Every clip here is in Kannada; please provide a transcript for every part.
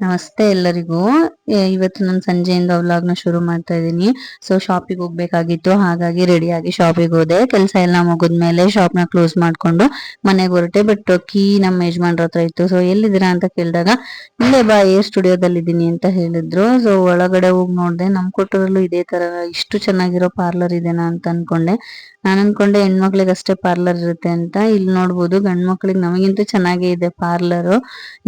ನಮಸ್ತೆ ಎಲ್ಲರಿಗೂ. ಇವತ್ತು ನಾನು ಸಂಜೆಯಿಂದ ವ್ಲಾಗ್ನ ಶುರು ಮಾಡ್ತಾ ಇದ್ದೀನಿ. ಸೊ ಶಾಪಿಗೆ ಹೋಗ್ಬೇಕಾಗಿತ್ತು. ಹಾಗಾಗಿ ರೆಡಿಯಾಗಿ ಶಾಪಿಗೆ ಹೋದೆ. ಕೆಲಸ ಎಲ್ಲ ಮುಗಿದ್ಮೇಲೆ ಶಾಪ್ನ ಕ್ಲೋಸ್ ಮಾಡ್ಕೊಂಡು ಮನೆಗೆ ಹೊರಟೆ. ಬಟ್ ಕೀ ನಮ್ಮ ಯಜಮಾನ್ರ ಹತ್ರ ಇತ್ತು. ಸೊ ಎಲ್ಲಿದ್ದೀರಾ ಅಂತ ಕೇಳಿದಾಗ, ಇಲ್ಲೇ ಬಾ ಏ ಸ್ಟುಡಿಯೋದಲ್ಲಿ ಇದ್ದೀನಿ ಅಂತ ಹೇಳಿದ್ರು. ಸೊ ಒಳಗಡೆ ಹೋಗಿ ನೋಡ್ದೆ. ನಮ್ ಕೊಟ್ಟರಲ್ಲೂ ಇದೇ ತರ ಇಷ್ಟು ಚೆನ್ನಾಗಿರೋ ಪಾರ್ಲರ್ ಇದೆನಾ ಅಂತ ಅನ್ಕೊಂಡೆ. ನಾನು ಅನ್ಕೊಂಡೆ ಹೆಣ್ಮಕ್ಳಿಗೆ ಅಷ್ಟೇ ಪಾರ್ಲರ್ ಇರುತ್ತೆ ಅಂತ. ಇಲ್ಲಿ ನೋಡ್ಬೋದು ಗಂಡ್ ಮಕ್ಳಿಗೆ ನಮಗಿಂತ ಚೆನ್ನಾಗೇ ಇದೆ ಪಾರ್ಲರ್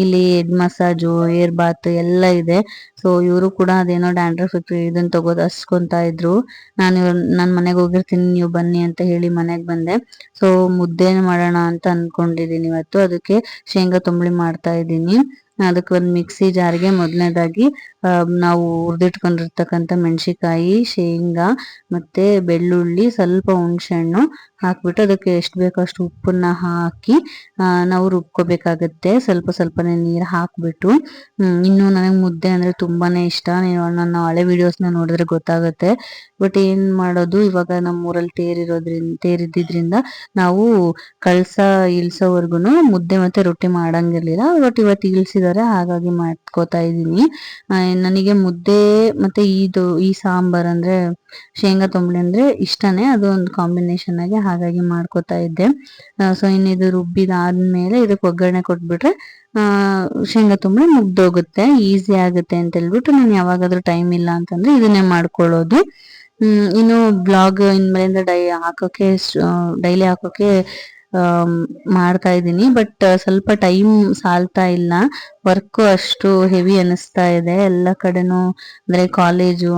ಇಲ್ಲಿ ಹೆಡ್ ಮಸಾಜು ಏರ್ ಬಾತ್ ಎಲ್ಲ ಇದೆ. ಸೊ ಇವರು ಕೂಡ ಅದೇನೋ ಡ್ಯಾಂಡ್ರಫ್ ಇದನ್ನ ತಗೋದ್ ಹಸ್ಕೊಂತ ಇದ್ರು. ನಾನು ನನ್ ಮನೆಗೆ ಹೋಗಿರ್ತೀನಿ, ನೀವು ಬನ್ನಿ ಅಂತ ಹೇಳಿ ಮನೆಗೆ ಬಂದೆ. ಸೊ ಮುದ್ದೆ ಮಾಡೋಣ ಅಂತ ಅನ್ಕೊಂಡಿದೀನಿ ಇವತ್ತು. ಅದಕ್ಕೆ ಶೇಂಗಾ ತುಂಬಳಿ ಮಾಡ್ತಾ ಇದ್ದೀನಿ ಅದಕ್ಕೆ ಒಂದು ಮಿಕ್ಸಿ ಜಾರ್ಗೆ ಮೊದಲನೇದಾಗಿ ನಾವು ಹುರಿದಿಟ್ಕೊಂಡಿರ್ತಕ್ಕಂಥ ಮೆಣಸಿಕಾಯಿ ಶೇಂಗಾ ಮತ್ತೆ ಬೆಳ್ಳುಳ್ಳಿ ಸ್ವಲ್ಪ ಹುಣಸೆಹಣ್ಣು ಹಾಕ್ಬಿಟ್ಟು ಅದಕ್ಕೆ ಎಷ್ಟು ಬೇಕೋ ಅಷ್ಟು ಉಪ್ಪನ್ನ ಹಾಕಿ ನಾವು ರುಬ್ಕೋಬೇಕಾಗತ್ತೆ. ಸ್ವಲ್ಪ ಸ್ವಲ್ಪನೇ ನೀರು ಹಾಕ್ಬಿಟ್ಟು ಇನ್ನು ನನಗೆ ಮುದ್ದೆ ಅಂದ್ರೆ ತುಂಬಾನೇ ಇಷ್ಟ. ನೀವು ನನ್ನ ಹಳೆ ವಿಡಿಯೋಸ್ನ ನೋಡಿದ್ರೆ ಗೊತ್ತಾಗುತ್ತೆ. ಬಟ್ ಏನ್ ಮಾಡೋದು, ಇವಾಗ ನಮ್ಮೂರಲ್ಲಿ ಊರಲ್ಲಿ ತೇರ್ ಇರೋದ್ರಿಂದ ತೇರಿದ್ದಿದ್ರಿಂದ ನಾವು ಕಳ್ಸ ಇಳಿಸೋವರೆಗೂ ಮುದ್ದೆ ಮತ್ತೆ ರೊಟ್ಟಿ ಮಾಡಂಗಿರ್ಲಿಲ್ಲ. ಬಟ್ ಇವತ್ತು ಇಳಿಸಿದ್ದಾರೆ ಹಾಗಾಗಿ ಮಾಡ್ಕೋತಾ ಇದ್ದೀನಿ. ನನಗೆ ಮುದ್ದೆ ಮತ್ತೆ ಇದು, ಈ ಸಾಂಬಾರ್ ಅಂದ್ರೆ ಶೇಂಗಾ ತೊಂಬಳಿ ಅಂದ್ರೆ ಇಷ್ಟನೇ. ಅದು ಒಂದು ಕಾಂಬಿನೇಷನ್ ಆಗಿ ಹಾಗಾಗಿ ಮಾಡ್ಕೋತಾ ಇದ್ದೆ. ಸೊ ಇನ್ನು ಇದು ರುಬ್ಬಿದಾದ್ಮೇಲೆ ಇದಕ್ಕೆ ಒಗ್ಗರಣೆ ಕೊಟ್ಬಿಟ್ರೆ ಶೇಂಗಾ ತುಂಬಿ ಮುಗ್ದೋಗುತ್ತೆ ಈಸಿ ಆಗುತ್ತೆ ಅಂತ ಹೇಳ್ಬಿಟ್ಟು ನಾನು ಯಾವಾಗಾದ್ರೂ ಟೈಮ್ ಇಲ್ಲ ಅಂತಂದ್ರೆ ಇದನ್ನೇ ಮಾಡ್ಕೊಳ್ಳೋದು. ಇನ್ನು ಬ್ಲಾಗ್ ಇನ್ಮೇಲಿಂದ ಡೈ ಹಾಕೋಕೆ ಡೈಲಿ ಹಾಕೋಕೆ ಮಾಡ್ತಾ ಇದ್ದೀನಿ. ಬಟ್ ಸ್ವಲ್ಪ ಟೈಮ್ ಸಾಲ್ತಾ ಇಲ್ಲ. ವರ್ಕ್ ಅಷ್ಟು ಹೆವಿ ಅನಿಸ್ತಾ ಇದೆ. ಎಲ್ಲ ಕಡೆನೂ ಅಂದ್ರೆ ಕಾಲೇಜು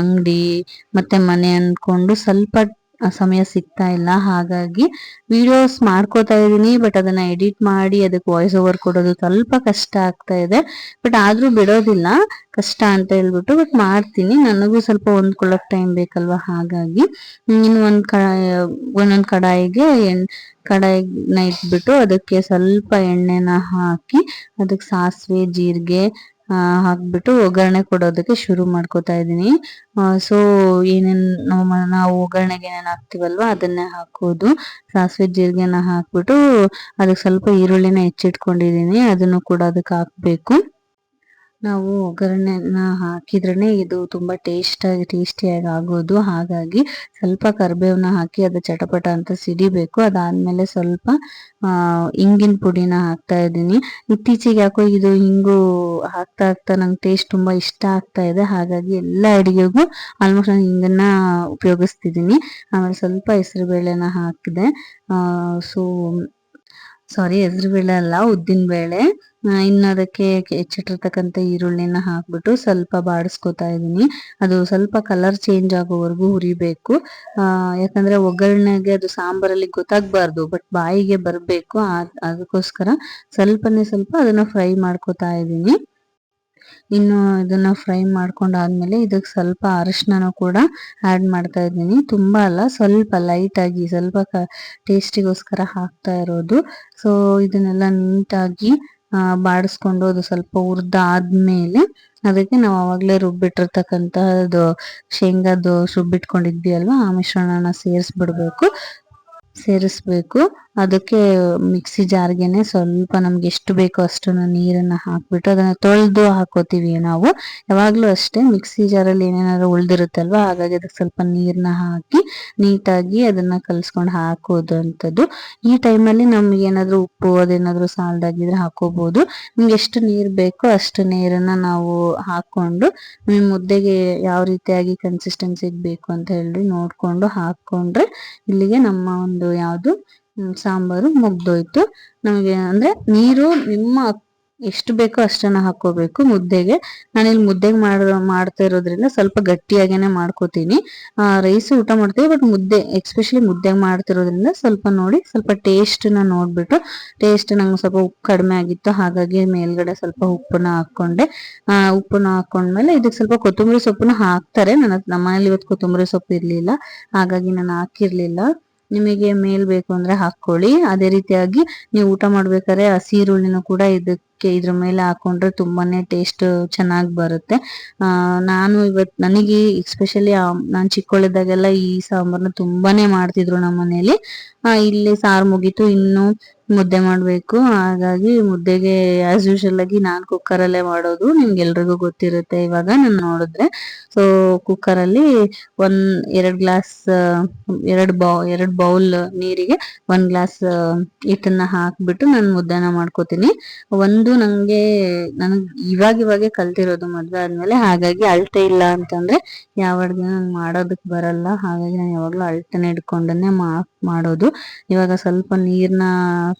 ಅಂಗಡಿ, ಮತ್ತೆ ಮನೆ ಅನ್ಕೊಂಡು ಸ್ವಲ್ಪ ಸಮಯ ಸಿಗ್ತಾ ಇಲ್ಲ. ಹಾಗಾಗಿ ವಿಡಿಯೋಸ್ ಮಾಡ್ಕೋತಾ ಇದ್ದೀನಿ ಬಟ್ ಅದನ್ನ ಎಡಿಟ್ ಮಾಡಿ ಅದಕ್ಕೆ ವಾಯ್ಸ್ ಓವರ್ ಕೊಡೋದು ಸ್ವಲ್ಪ ಕಷ್ಟ ಆಗ್ತಾ ಇದೆ. ಬಟ್ ಆದ್ರೂ ಬಿಡೋದಿಲ್ಲ. ಕಷ್ಟ ಅಂತ ಹೇಳ್ಬಿಟ್ಟು ಬಟ್ ಮಾಡ್ತೀನಿ. ನನಗೂ ಸ್ವಲ್ಪ ಹೊಂದ್ಕೊಳ್ಳೋಕ್ ಟೈಮ್ ಬೇಕಲ್ವಾ? ಹಾಗಾಗಿ ಇನ್ನು ಒಂದ್ ಕಡಾಯಿ ಒಂದೊಂದು ಕಡಾಯಿಗೆ ಎಣ್, ಕಡಾಯಿನ ಇಟ್ಬಿಟ್ಟು ಅದಕ್ಕೆ ಸ್ವಲ್ಪ ಎಣ್ಣೆನ ಹಾಕಿ ಅದಕ್ಕೆ ಸಾಸಿವೆ, ಜೀರಿಗೆ ಹಾಕ್ಬಿಟ್ಟು ಒಗ್ಗರಣೆ ಕೊಡೋದಕ್ಕೆ ಶುರು ಮಾಡ್ಕೋತಾ ಇದ್ದೀನಿ. ಸೊ ಏನೇನ್ ನಾವು ಒಗ್ಗರಣೆಗೆ ಏನೇನ್ ಹಾಕ್ತಿವಲ್ವಾ ಅದನ್ನೇ ಹಾಕೋದು. ಸಾಸಿವೆ ಜೀರಿಗೆನ ಹಾಕ್ಬಿಟ್ಟು ಅದಕ್ಕೆ ಸ್ವಲ್ಪ ಈರುಳ್ಳಿನ ಹೆಚ್ಚಿಟ್ಕೊಂಡಿದ್ದೀನಿ. ಅದನ್ನು ಕೂಡ ಅದಕ್ಕೆ ಹಾಕ್ಬೇಕು. ನಾವು ಒಗ್ಗರಣೆನ ಹಾಕಿದ್ರೇನೆ ಇದು ತುಂಬಾ ಟೇಸ್ಟ್ ಆಗಿ ಟೇಸ್ಟಿಯಾಗಿ ಆಗೋದು. ಹಾಗಾಗಿ ಸ್ವಲ್ಪ ಕರ್ಬೇವನ್ನ ಹಾಕಿ ಅದು ಚಟಪಟ ಅಂತ ಸಿಡಿಬೇಕು. ಅದಾದ್ಮೇಲೆ ಸ್ವಲ್ಪ ಇಂಗಿನ ಪುಡಿನ ಹಾಕ್ತಾ ಇದ್ದೀನಿ. ಇತ್ತೀಚೆಗೆ ಯಾಕೋ ಇದು ಹಿಂಗು ಹಾಕ್ತಾ ಹಾಕ್ತಾ ನಂಗೆ ಟೇಸ್ಟ್ ತುಂಬಾ ಇಷ್ಟ ಆಗ್ತಾ ಇದೆ. ಹಾಗಾಗಿ ಎಲ್ಲ ಅಡಿಗೆಗೂ ಆಲ್ಮೋಸ್ಟ್ ನಾನು ಹಿಂಗನ್ನ ಉಪಯೋಗಿಸ್ತಿದ್ದೀನಿ. ಆಮೇಲೆ ಸ್ವಲ್ಪ ಹೆಸರು ಬೇಳೆನ ಹಾಕಿದೆ ಸೊ ಸಾರಿ ಬೇಳೆ ಅಲ್ಲ, ಉದ್ದಿನ ಬೇಳೆ. ಇನ್ನು ಅದಕ್ಕೆ ಹೆಚ್ಚಿಟ್ಟಿರ್ತಕ್ಕಂಥ ಈರುಳ್ಳಿನ ಹಾಕ್ಬಿಟ್ಟು ಸ್ವಲ್ಪ ಬಾಡಿಸ್ಕೊತಾ ಇದ್ದೀನಿ. ಅದು ಸ್ವಲ್ಪ ಕಲರ್ ಚೇಂಜ್ ಆಗೋವರೆಗೂ ಹುರಿಬೇಕು. ಯಾಕಂದ್ರೆ ಒಗ್ಗರಣೆಗೆ ಅದು ಸಾಂಬಾರಲ್ಲಿ ಗೊತ್ತಾಗ್ಬಾರ್ದು ಬಟ್ ಬಾಯಿಗೆ ಬರಬೇಕು. ಅದಕ್ಕೋಸ್ಕರ ಸ್ವಲ್ಪನೇ ಸ್ವಲ್ಪ ಅದನ್ನ ಫ್ರೈ ಮಾಡ್ಕೋತಾ ಇದ್ದೀನಿ. ಇನ್ನು ಇದನ್ನ ಫ್ರೈ ಮಾಡ್ಕೊಂಡಾದ್ಮೇಲೆ ಇದಕ್ಕೆ ಸ್ವಲ್ಪ ಅರಿಶಿನ ಕೂಡ ಆಡ್ ಮಾಡ್ತಾ ಇದ್ದೀನಿ. ತುಂಬಾ ಅಲ್ಲ, ಸ್ವಲ್ಪ ಲೈಟ್ ಆಗಿ, ಸ್ವಲ್ಪ ಟೇಸ್ಟಿಗೋಸ್ಕರ ಹಾಕ್ತಾ ಇರೋದು. ಸೊ ಇದನ್ನೆಲ್ಲ ನೀಟಾಗಿ ಬಾಡಿಸ್ಕೊಂಡು ಅದು ಸ್ವಲ್ಪ ಆದಮೇಲೆ ಅದಕ್ಕೆ ನಾವು ಆವಾಗಲೇ ರುಬ್ಬಿಟ್ಟಿರ್ತಕ್ಕಂಥದ್ದು ಶೇಂಗಾದು ರುಬ್ಬಿಟ್ಕೊಂಡಿದ್ವಿ ಅಲ್ವಾ ಆ ಮಿಶ್ರಣನ ಸೇರಿಸ್ಬಿಡ್ಬೇಕು. ಸೇರಿಸ್ಬೇಕು. ಅದಕ್ಕೆ ಮಿಕ್ಸಿ ಜಾರ್ಗೆನೆ ಸ್ವಲ್ಪ ನಮ್ಗೆ ಎಷ್ಟು ಬೇಕೋ ಅಷ್ಟನ್ನು ನೀರನ್ನ ಹಾಕ್ಬಿಟ್ಟು ಅದನ್ನ ತೊಳೆದು ಹಾಕೋತೀವಿ ನಾವು. ಯಾವಾಗ್ಲೂ ಅಷ್ಟೇ ಮಿಕ್ಸಿ ಜಾರಲ್ಲಿ ಏನೇನಾದ್ರು ಉಳ್ದಿರುತ್ತಲ್ವಾ, ಹಾಗಾಗಿ ಅದಕ್ಕೆ ಸ್ವಲ್ಪ ನೀರನ್ನ ಹಾಕಿ ನೀಟಾಗಿ ಅದನ್ನ ಕಲ್ಸ್ಕೊಂಡು ಹಾಕೋದು ಅಂತದ್ದು ಈ ಟೈಮಲ್ಲಿ ನಮ್ಗೆ ಏನಾದ್ರು ಉಪ್ಪು ಅದೇನಾದ್ರು ಸಾಲ್ದಾಗಿದ್ರೆ ಹಾಕೋಬಹುದು ನಿಮ್ಗೆ ಎಷ್ಟು ನೀರ್ ಬೇಕೋ ಅಷ್ಟು ನೀರನ್ನ ನಾವು ಹಾಕೊಂಡು ನಿಮ್ ಮುದ್ದೆಗೆ ಯಾವ ರೀತಿಯಾಗಿ ಕನ್ಸಿಸ್ಟೆನ್ಸಿ ಬೇಕು ಅಂತ ಹೇಳಿ ನೋಡ್ಕೊಂಡು ಹಾಕೊಂಡ್ರೆ ಇಲ್ಲಿಗೆ ನಮ್ಮ ಒಂದು ಯಾವುದು ಸಾಂಬಾರು ಮುಗ್ದೋಯ್ತು. ನಮಗೆ ಅಂದ್ರೆ ನೀರು ನಿಮ್ಮ ಎಷ್ಟು ಬೇಕೋ ಅಷ್ಟನ್ನ ಹಾಕೋಬೇಕು ಮುದ್ದೆಗೆ. ನಾನಿಲ್ಲಿ ಮುದ್ದೆಗೆ ಮಾಡ, ಮಾಡ್ತಾ ಇರೋದ್ರಿಂದ ಸ್ವಲ್ಪ ಗಟ್ಟಿಯಾಗೇನೆ ಮಾಡ್ಕೋತೀನಿ. ರೈಸ್ ಊಟ ಮಾಡ್ತೀವಿ, ಬಟ್ ಮುದ್ದೆ ಎಕ್ಸ್ಪೆಷಲಿ ಮುದ್ದೆಗೆ ಮಾಡ್ತಿರೋದ್ರಿಂದ ಸ್ವಲ್ಪ ನೋಡಿ, ಸ್ವಲ್ಪ ಟೇಸ್ಟ್ನ ನೋಡ್ಬಿಟ್ಟು, ಟೇಸ್ಟ್ ನಂಗೆ ಸ್ವಲ್ಪ ಉಪ್ಪು ಕಡಿಮೆ ಆಗಿತ್ತು, ಹಾಗಾಗಿ ಮೇಲ್ಗಡೆ ಸ್ವಲ್ಪ ಉಪ್ಪನ್ನ ಹಾಕೊಂಡೆ ಆ, ಉಪ್ಪನ್ನ ಹಾಕೊಂಡ್ಮೇಲೆ ಇದಕ್ಕೆ ಸ್ವಲ್ಪ ಕೊತ್ತಂಬರಿ ಸೊಪ್ಪನ್ನ ಹಾಕ್ತಾರೆ. ನನ್ನ ನಮ್ಮ ಮನೇಲಿ ಇವತ್ತು ಕೊತ್ತಂಬರಿ ಸೊಪ್ಪು ಇರ್ಲಿಲ್ಲ, ಹಾಗಾಗಿ ನಾನು ಹಾಕಿರ್ಲಿಲ್ಲ. ನಿಮಗೆ ಮೇಲ್ ಬೇಕು ಅಂದ್ರೆ ಹಾಕೊಳ್ಳಿ ಅದೇ ರೀತಿಯಾಗಿ ನೀವು ಊಟ ಮಾಡ್ಬೇಕಾದ್ರೆ ಹಸಿ ಈರುಳ್ಳಿನೂ ಕೂಡ ಇದಕ್ಕೆ ಇದ್ರ ಮೇಲೆ ಹಾಕೊಂಡ್ರೆ ತುಂಬಾನೇ ಟೇಸ್ಟ್ ಚೆನ್ನಾಗಿ ಬರುತ್ತೆ. ನಾನು ಇವತ್ ನನಗೆ ಎಸ್ಪೆಷಲಿ ನಾನ್ ಚಿಕ್ಕವಳಿದ್ದಾಗೆಲ್ಲ ಈ ಸಾಂಬಾರ್ನ ತುಂಬಾನೇ ಮಾಡ್ತಿದ್ರು ನಮ್ಮ ಮನೇಲಿ ಇಲ್ಲಿ ಸಾರ್ ಮುಗೀತು, ಇನ್ನು ಮುದ್ದೆ ಮಾಡಬೇಕು. ಹಾಗಾಗಿ ಮುದ್ದೆಗೆ ಆಸ್ ಯೂಶಲ್ ಆಗಿ ನಾನು ಕುಕ್ಕರಲ್ಲೇ ಮಾಡೋದು. ನಿಮ್ಗೆಲ್ರಿಗೂ ಗೊತ್ತಿರುತ್ತೆ ಇವಾಗ ನಾನು ನೋಡಿದ್ರೆ. ಸೊ ಕುಕ್ಕರಲ್ಲಿ ಒಂದ್ ಎರಡ್ ಗ್ಲಾಸ್ ಎರಡ್ ಬೌ, ಎರಡ್ ಬೌಲ್ ನೀರಿಗೆ ಒಂದ್ ಗ್ಲಾಸ್ ಹಿಟ್ಟನ್ನ ಹಾಕ್ಬಿಟ್ಟು ನಾನು ಮುದ್ದೆನ ಮಾಡ್ಕೋತೀನಿ. ಒಂದು ನಂಗೆ ನನಗ್ ಇವಾಗ ಇವಾಗೆ ಕಲ್ತಿರೋದು ಮದ್ವೆ ಆದ್ಮೇಲೆ ಹಾಗಾಗಿ ಅಳ್ತೆ ಇಲ್ಲ ಅಂತಂದ್ರೆ ಯಾವ ಅಡ್ಗೆ ನಂಗೆ ಮಾಡೋದಕ್ ಬರಲ್ಲ. ಹಾಗಾಗಿ ನಾನು ಯಾವಾಗ್ಲೂ ಅಳ್ತೆನೆ ಇಟ್ಕೊಂಡನ್ನೇ ಮಾಡೋದು. ಇವಾಗ ಸ್ವಲ್ಪ ನೀರ್ನ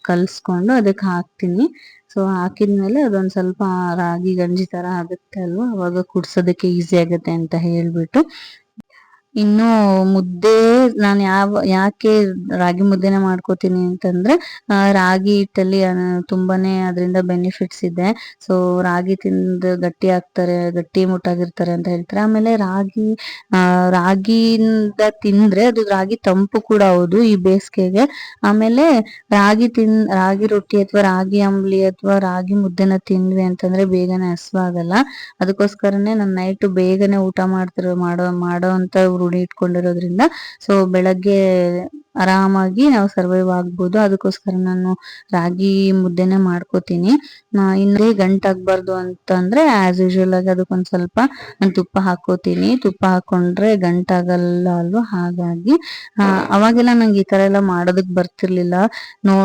ಕಲ್ಸ್ಕೊಂಡು ಅದಕ್ಕೆ ಹಾಕ್ತೀನಿ. ಸೊ ಹಾಕಿದ್ಮೇಲೆ ಅದೊಂದ್ ಸ್ವಲ್ಪ ರಾಗಿ ಗಂಜಿ ತರ ಆಗುತ್ತೆ ಅಲ್ವಾ? ಅವಾಗ ಕುಡ್ಸೋದಕ್ಕೆ ಈಸಿ ಆಗುತ್ತೆ ಅಂತ ಹೇಳ್ಬಿಟ್ಟು ಇನ್ನು ಮುದ್ದೆ ನಾನು ಯಾವ, ಯಾಕೆ ರಾಗಿ ಮುದ್ದೆನ ಮಾಡ್ಕೋತೀನಿ ಅಂತಂದ್ರೆ ರಾಗಿ ಹಿಟ್ಟಲ್ಲಿ ತುಂಬಾನೇ ಅದರಿಂದ ಬೆನಿಫಿಟ್ಸ್ ಇದೆ. ಸೊ ರಾಗಿ ತಿಂದು ಗಟ್ಟಿ ಆಗ್ತಾರೆ, ಗಟ್ಟಿ ಮುಟ್ಟಾಗಿರ್ತಾರೆ ಅಂತ ಹೇಳ್ತಾರೆ. ಆಮೇಲೆ ರಾಗಿ ರಾಗಿಯಿಂದ ತಿಂದ್ರೆ ಅದು ರಾಗಿ ತಂಪು ಕೂಡ ಹೌದು ಈ ಬೇಸಿಗೆಗೆ. ಆಮೇಲೆ ರಾಗಿ ತಿನ್, ರಾಗಿ ರೊಟ್ಟಿ ಅಥವಾ ರಾಗಿ ಅಂಬ್ಲಿ ಅಥವಾ ರಾಗಿ ಮುದ್ದೆನ ತಿಂದ್ವಿ ಅಂತಂದ್ರೆ ಬೇಗನೆ ಹಸ್ವಾಗಲ್ಲ. ಅದಕ್ಕೋಸ್ಕರನೇ ನಾನು ನೈಟ್ ಬೇಗನೆ ಊಟ ಮಾಡ್ತಿರೋ, ಮಾಡೋ ಮಾಡೋ ಅಂತ ರೂಢಿ ಇಟ್ಕೊಂಡಿರೋದ್ರಿಂದ ಸೊ ಬೆಳಗ್ಗೆ ಆರಾಮಾಗಿ ನಾವು ಸರ್ವೈವ್ ಆಗ್ಬೋದು. ಅದಕ್ಕೋಸ್ಕರ ನಾನು ರಾಗಿ ಮುದ್ದೆನೆ ಮಾಡ್ಕೋತೀನಿ. ಇನ್ನೇ ಗಂಟಾಗ್ಬಾರ್ದು ಅಂತಂದ್ರೆ ಆಸ್ ಯೂಶುವಲ್ ಆಗಿ ಅದಕ್ಕೊಂದ್ ಸ್ವಲ್ಪ ನಾನು ತುಪ್ಪ ಹಾಕೋತೀನಿ ತುಪ್ಪ ಹಾಕೊಂಡ್ರೆ ಗಂಟಾಗಲ್ಲ ಅಲ್ವಾ? ಹಾಗಾಗಿ ಅವಾಗೆಲ್ಲ ನಂಗೆ ಈ ತರ ಎಲ್ಲ ಮಾಡೋದಕ್ ಬರ್ತಿರ್ಲಿಲ್ಲ. ನೋ,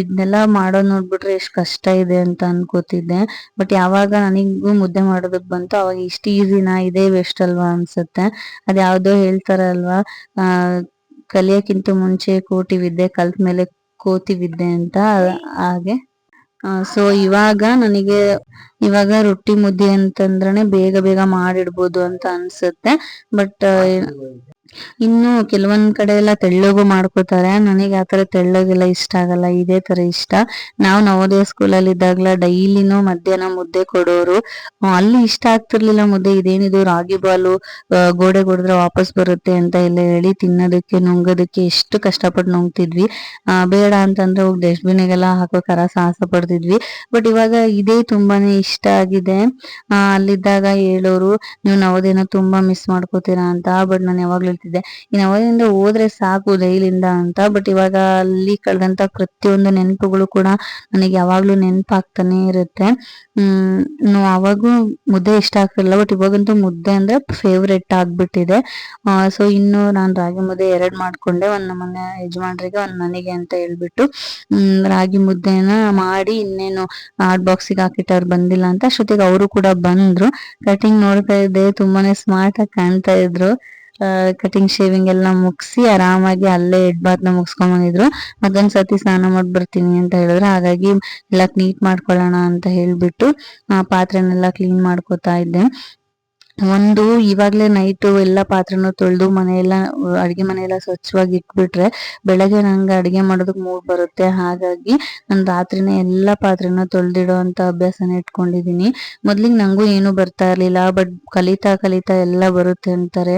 ಇದನ್ನೆಲ್ಲ ಮಾಡೋದ್ ನೋಡ್ಬಿಟ್ರೆ ಎಷ್ಟ್ ಕಷ್ಟ ಇದೆ ಅಂತ ಅನ್ಕೋತಿದ್ದೆ. ಬಟ್ ಯಾವಾಗ ನನಗೂ ಮುದ್ದೆ ಮಾಡೋದಕ್ ಬಂತು ಅವಾಗ ಇಷ್ಟು ಈಸಿನಾ ಇದೇ ವೆಸ್ಟ್ ಅಲ್ವಾ ಅನ್ಸುತ್ತೆ. ಅದ್ ಯಾವ್ದೋ ಹೇಳ್ತಾರಲ್ವಾ ಕಲಿಯಕ್ಕಿಂತ ಮುಂಚೆ ಕೋಟಿ ವಿದ್ಯೆ ಕಲ್ತ ಮೇಲೆ ಕೋತಿ ವಿದ್ಯೆ ಅಂತ ಹಾಗೆ. ಸೊ ಇವಾಗ ನನಗೆ ಇವಾಗ ರೊಟ್ಟಿ ಮುದ್ದೆ ಅಂತಂದ್ರೆ ಬೇಗ ಬೇಗ ಮಾಡಿಡ್ಬೋದು ಅಂತ ಅನ್ಸುತ್ತೆ. ಬಟ್ ಇನ್ನು ಕೆಲವೊಂದ್ ಕಡೆ ಎಲ್ಲ ತೆಳ್ಳಗೂ ಮಾಡ್ಕೋತಾರೆ. ನನಗೆ ಆತರ ತೆಳ್ಳಗೆಲ್ಲ ಇಷ್ಟ ಆಗಲ್ಲ. ಇದೇ ತರ ಇಷ್ಟ. ನಾವು ನವೋದಯ ಸ್ಕೂಲಲ್ಲಿ ಇದ್ದಾಗ್ಲ ಡೈಲಿನೂ ಮಧ್ಯಾಹ್ನ ಮುದ್ದೆ ಕೊಡೋರು. ಅಲ್ಲಿ ಇಷ್ಟ ಆಗ್ತಿರ್ಲಿಲ್ಲ ಮುದ್ದೆ. ಇದೇನಿದು ರಾಗಿ ಬಾಲು ಗೋಡೆ ಕೊಡಿದ್ರೆ ವಾಪಸ್ ಬರುತ್ತೆ ಅಂತ ಎಲ್ಲ ಹೇಳಿ ತಿನ್ನೋದಕ್ಕೆ ನುಂಗೋದಕ್ಕೆ ಎಷ್ಟು ಕಷ್ಟಪಟ್ಟು ನುಂಗ್ತಿದ್ವಿ. ಆ ಬೇಡ ಅಂತಂದ್ರೆ ಹೋಗಿ ಡಸ್ಟ್ಬಿನ್ಗೆಲ್ಲ ಹಾಕೋ ಕರ ಸಾಹಸ ಪಡ್ತಿದ್ವಿ. ಬಟ್ ಇವಾಗ ಇದೇ ತುಂಬಾನೇ ಇಷ್ಟ. ಆಗಿದೆ. ಆ, ಅಲ್ಲಿದ್ದಾಗ ಹೇಳೋರು, ನೀವು ನವೋದಯನ ತುಂಬಾ ಮಿಸ್ ಮಾಡ್ಕೋತೀರಾ ಅಂತ ಬಟ್ ನಾನು ಯಾವಾಗ್ಲೂ ಹೇಳ್ತಿದ್ದೆ, ಈ ನವೋದಯದಿಂದ ಹೋದ್ರೆ ಸಾಕು ದೈಲಿಂದ ಅಂತ ಬಟ್ ಇವಾಗ ಅಲ್ಲಿ ಕಳೆದಂತ ಪ್ರತಿಯೊಂದು ನೆನಪುಗಳು ಕೂಡ ನನಗೆ ಯಾವಾಗ್ಲೂ ನೆನಪಾಗ್ತಾನೆ ಇರುತ್ತೆ. ಹ್ಮ್ ಅವಾಗೂ ಮುದ್ದೆ ಇಷ್ಟ ಆಗ್ತಿಲ್ಲ ಬಟ್ ಇವಾಗಂತೂ ಮುದ್ದೆ ಅಂದ್ರೆ ಫೇವ್ರೆಟ್ ಆಗ್ಬಿಟ್ಟಿದೆ. ಸೊ ಇನ್ನು ನಾನು ರಾಗಿ ಮುದ್ದೆ ಎರಡ್ ಮಾಡ್ಕೊಂಡೆ, ಒಂದ್ ನಮ್ಮನೆ ಯಜಮಾನ್ರಿಗೆ, ಒಂದ್ ನನಗೆ ಅಂತ ಹೇಳ್ಬಿಟ್ಟು ರಾಗಿ ಮುದ್ದೆನ ಮಾಡಿ ಇನ್ನೇನು ಹಾಟ್ ಬಾಕ್ಸಿಗೆ ಹಾಕಿಟ್ಟವ್ರು ಬಂದಿಲ್ಲ ಅಂತ ಅಷ್ಟೊತ್ತಿಗೆ ಅವರು ಕೂಡ ಬಂದ್ರು. ಕಟಿಂಗ್ ನೋಡ್ತಾ ಇದ್ದೆ, ತುಂಬಾನೇ ಸ್ಮಾರ್ಟ್ ಆಗಿ ಕಾಣ್ತಾ ಇದ್ರು. ಕಟಿಂಗ್ ಶೇವಿಂಗ್ ಎಲ್ಲ ಮುಗಿಸಿ ಆರಾಮಾಗಿ ಅಲ್ಲೇ ಹೆಡ್ ಬಾತ್ನ ಮುಗಿಸ್ಕೊಂಡ್ ಬಂದಿದ್ರು. ಮತ್ತೊಂದ್ಸತಿ ಸ್ನಾನ ಮಾಡಿ ಬರ್ತೀನಿ ಅಂತ ಹೇಳಿದ್ರು. ಹಾಗಾಗಿ ಎಲ್ಲ ನೀಟ್ ಮಾಡ್ಕೊಳ್ಳೋಣ ಅಂತ ಹೇಳ್ಬಿಟ್ಟು, ಆ, ಪಾತ್ರೆನೆಲ್ಲ ಕ್ಲೀನ್ ಮಾಡ್ಕೋತಾ ಇದ್ದೆ. ಒಂದು ಇವಾಗ್ಲೇ ನೈಟ್ ಎಲ್ಲ ಪಾತ್ರೆನೂ ತೊಳೆದು ಮನೆಯೆಲ್ಲ, ಅಡಿಗೆ ಮನೆಯೆಲ್ಲ ಸ್ವಚ್ಛವಾಗಿ ಇಟ್ಬಿಟ್ರೆ ಬೆಳಗ್ಗೆ ನಂಗೆ ಅಡಿಗೆ ಮಾಡೋದಕ್ಕೆ ಮೂಡ್ ಬರುತ್ತೆ. ಹಾಗಾಗಿ ನಾನು ರಾತ್ರಿನೇ ಎಲ್ಲ ಪಾತ್ರೆನ ತೊಳೆದಿಡೋ ಅಂತ ಅಭ್ಯಾಸನ ಇಟ್ಕೊಂಡಿದೀನಿ ಮೊದ್ಲಿಗೆ ನಂಗೂ ಏನು ಬರ್ತಾ ಇರಲಿಲ್ಲ ಬಟ್ ಕಲಿತಾ ಕಲಿತಾ ಎಲ್ಲ ಬರುತ್ತೆ ಅಂತಾರೆ.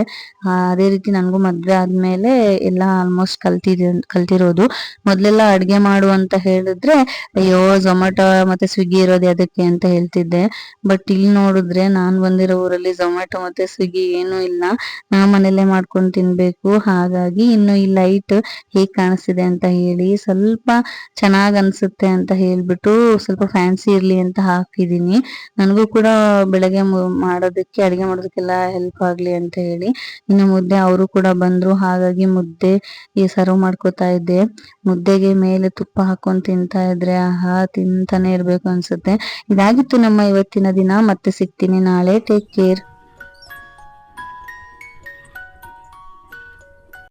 ಅದೇ ರೀತಿ ನನಗೂ ಮದ್ವೆ ಆದ್ಮೇಲೆ ಎಲ್ಲ ಆಲ್ಮೋಸ್ಟ್ ಕಲ್ತಿದ್ದೆ, ಕಲ್ತಿರೋದು. ಮೊದಲೆಲ್ಲ ಅಡುಗೆ ಮಾಡು ಅಂತ ಹೇಳಿದ್ರೆ, ಅಯ್ಯೋ ಝೊಮ್ಯಾಟೊ ಮತ್ತೆ ಸ್ವಿಗ್ಗಿ ಇರೋದು ಅದಕ್ಕೆ ಅಂತ ಹೇಳ್ತಿದ್ದೆ. ಬಟ್ ಇಲ್ಲಿ ನೋಡಿದ್ರೆ ನಾನು ಬಂದಿರೋ ಊರಲ್ಲಿ ಝೊಮ್ಯಾಟೊ ಮತ್ತೆ ಸ್ವಿಗ್ಗಿ ಏನು ಇಲ್ಲ. ನಾ ಮನೇಲೆ ಮಾಡ್ಕೊಂಡು ತಿನ್ಬೇಕು. ಹಾಗಾಗಿ ಇನ್ನು ಈ ಲೈಟ್ ಹೇಗ್ ಕಾಣಿಸ್ತಿದೆ ಅಂತ ಹೇಳಿ ಸ್ವಲ್ಪ ಚೆನ್ನಾಗ್ ಅನ್ಸುತ್ತೆ ಅಂತ ಹೇಳ್ಬಿಟ್ಟು ಸ್ವಲ್ಪ ಫ್ಯಾನ್ಸಿ ಇರ್ಲಿ ಅಂತ ಹಾಕಿದೀನಿ ನನಗೂ ಕೂಡ ಬೆಳಗ್ಗೆ ಮಾಡೋದಕ್ಕೆ, ಅಡಿಗೆ ಮಾಡೋದಕ್ಕೆಲ್ಲ ಹೆಲ್ಪ್ ಆಗ್ಲಿ ಅಂತ ಹೇಳಿ. ಇನ್ನು ಮುದ್ದೆ ಅವರು ಕೂಡ ಬಂದ್ರು. ಹಾಗಾಗಿ ಮುದ್ದೆ ಈ ಸರ್ವ್ ಮಾಡ್ಕೋತಾ ಇದ್ದೆ. ಮುದ್ದೆಗೆ ಮೇಲೆ ತುಪ್ಪ ಹಾಕೊಂಡ್ ತಿಂತಾ ಇದ್ರೆ ಆಹಾ, ತಿಂತಾನೆ ಇರ್ಬೇಕು ಅನ್ಸುತ್ತೆ. ಇದಾಗಿತ್ತು ನಮ್ಮ ಇವತ್ತಿನ ದಿನ. ಮತ್ತೆ ಸಿಗ್ತೀನಿ ನಾಳೆ. Take care